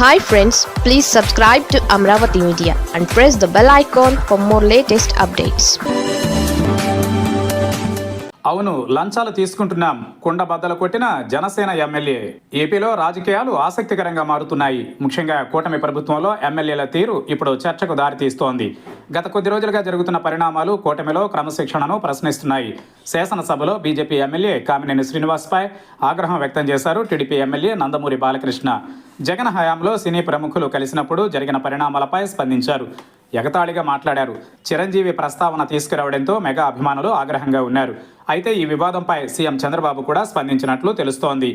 Hi friends please subscribe to Amaravati media and press the bell icon for more latest updates అవును లంచాలు తీసుకుంటున్నాం. కొండ బద్దలు కొట్టిన జనసేన ఎమ్మెల్యే. ఏపీలో రాజకీయాలు ఆసక్తికరంగా మారుతున్నాయి. ముఖ్యంగా కూటమి ప్రభుత్వంలో ఎమ్మెల్యేల తీరు ఇప్పుడు చర్చకు దారితీస్తోంది. గత కొద్ది రోజులుగా జరుగుతున్న పరిణామాలు కూటమిలో క్రమశిక్షణను ప్రశ్నిస్తున్నాయి. శాసనసభలో బీజేపీ ఎమ్మెల్యే కామినేని శ్రీనివాస్పై ఆగ్రహం వ్యక్తం చేశారు టీడీపీ ఎమ్మెల్యే నందమూరి బాలకృష్ణ. జగన్ హయాంలో సినీ ప్రముఖులు కలిసినప్పుడు జరిగిన పరిణామాలపై స్పందించారు. ఎగతాళిగా మాట్లాడారు. చిరంజీవి ప్రస్తావన తీసుకురావడంతో మెగా అభిమానులు ఆగ్రహంగా ఉన్నారు. అయితే ఈ వివాదంపై సీఎం చంద్రబాబు కూడా స్పందించినట్లు తెలుస్తోంది.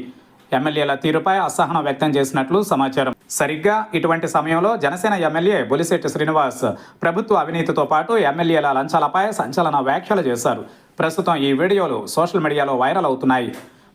ఎమ్మెల్యేల తీరుపై అసహనం వ్యక్తం చేసినట్లు సమాచారం. సరిగ్గా ఇటువంటి సమయంలో జనసేన ఎమ్మెల్యే బొలిశెట్టి శ్రీనివాస్ ప్రభుత్వ అవినీతితో పాటు ఎమ్మెల్యేల లంచాలపై సంచలన వ్యాఖ్యలు చేశారు. ప్రస్తుతం ఈ వీడియోలు సోషల్ మీడియాలో వైరల్ అవుతున్నాయి.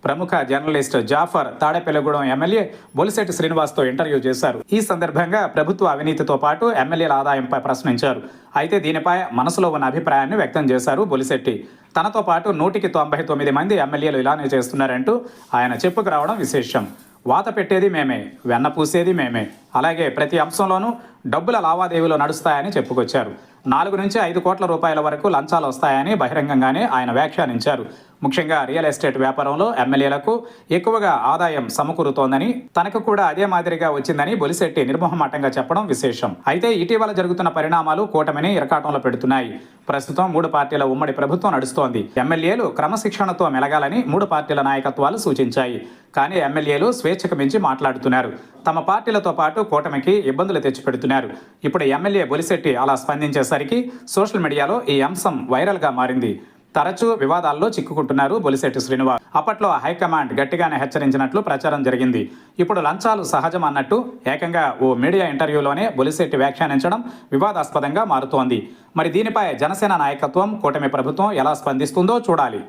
ప్రముఖ జర్నలిస్ట్ జాఫర్ తాడేపల్లిగూడెం ఎమ్మెల్యే బొలిశెట్టి శ్రీనివాస్తో ఇంటర్వ్యూ చేశారు. ఈ సందర్భంగా ప్రభుత్వ అవినీతితో పాటు ఎమ్మెల్యేల ఆదాయంపై ప్రశ్నించారు. అయితే దీనిపై మనసులో ఉన్న అభిప్రాయాన్ని వ్యక్తం చేశారు బొలిశెట్టి. తనతో పాటు నూటికి తొంభై తొమ్మిది మంది ఎమ్మెల్యేలు ఇలానే చేస్తున్నారంటూ ఆయన చెప్పుకు రావడం విశేషం. వాత పెట్టేది మేమే వెన్న పూసేది మేమే. అలాగే ప్రతి అంశంలోనూ డబ్బుల లావాదేవీలు నడుస్తాయని చెప్పుకొచ్చారు. నాలుగు నుంచి ఐదు కోట్ల రూపాయల వరకు లంచాలు వస్తాయని బహిరంగంగానే ఆయన వ్యాఖ్యానించారు. ముఖ్యంగా రియల్ ఎస్టేట్ వ్యాపారంలో ఎమ్మెల్యేలకు ఎక్కువగా ఆదాయం సమకూరుతోందని తనకు కూడా అదే మాదిరిగా వచ్చిందని బొలిశెట్టి నిర్మోహమాటంగా చెప్పడం విశేషం. అయితే ఇటీవల జరుగుతున్న పరిణామాలు కూటమిని ఇరకాటంలో పెడుతున్నాయి. ప్రస్తుతం మూడు పార్టీల ఉమ్మడి ప్రభుత్వం నడుస్తోంది. ఎమ్మెల్యేలు క్రమశిక్షణతో మెలగాలని మూడు పార్టీల నాయకత్వాలు సూచించాయి. కానీ ఎమ్మెల్యేలు స్వేచ్ఛకు మించి మాట్లాడుతున్నారు. తమ పార్టీలతో పాటు కూటమికి ఇబ్బందులు తెచ్చిపెడుతున్నారు. ఇప్పుడు ఎమ్మెల్యే బొలిశెట్టి అలా స్పందించేసరికి సోషల్ మీడియాలో ఈ అంశం వైరల్గా మారింది. తరచూ వివాదాల్లో చిక్కుకుంటున్నారు బొలిశెట్టి శ్రీనివాస్. అప్పట్లో హైకమాండ్ గట్టిగానే హెచ్చరించినట్లు ప్రచారం జరిగింది. ఇప్పుడు లంచాలు సహజం అన్నట్టు ఏకంగా ఓ మీడియా ఇంటర్వ్యూలోనే బొలిశెట్టి వ్యాఖ్యానించడం వివాదాస్పదంగా మారుతోంది. మరి దీనిపై జనసేన నాయకత్వం కూటమి ప్రభుత్వం ఎలా స్పందిస్తుందో చూడాలి.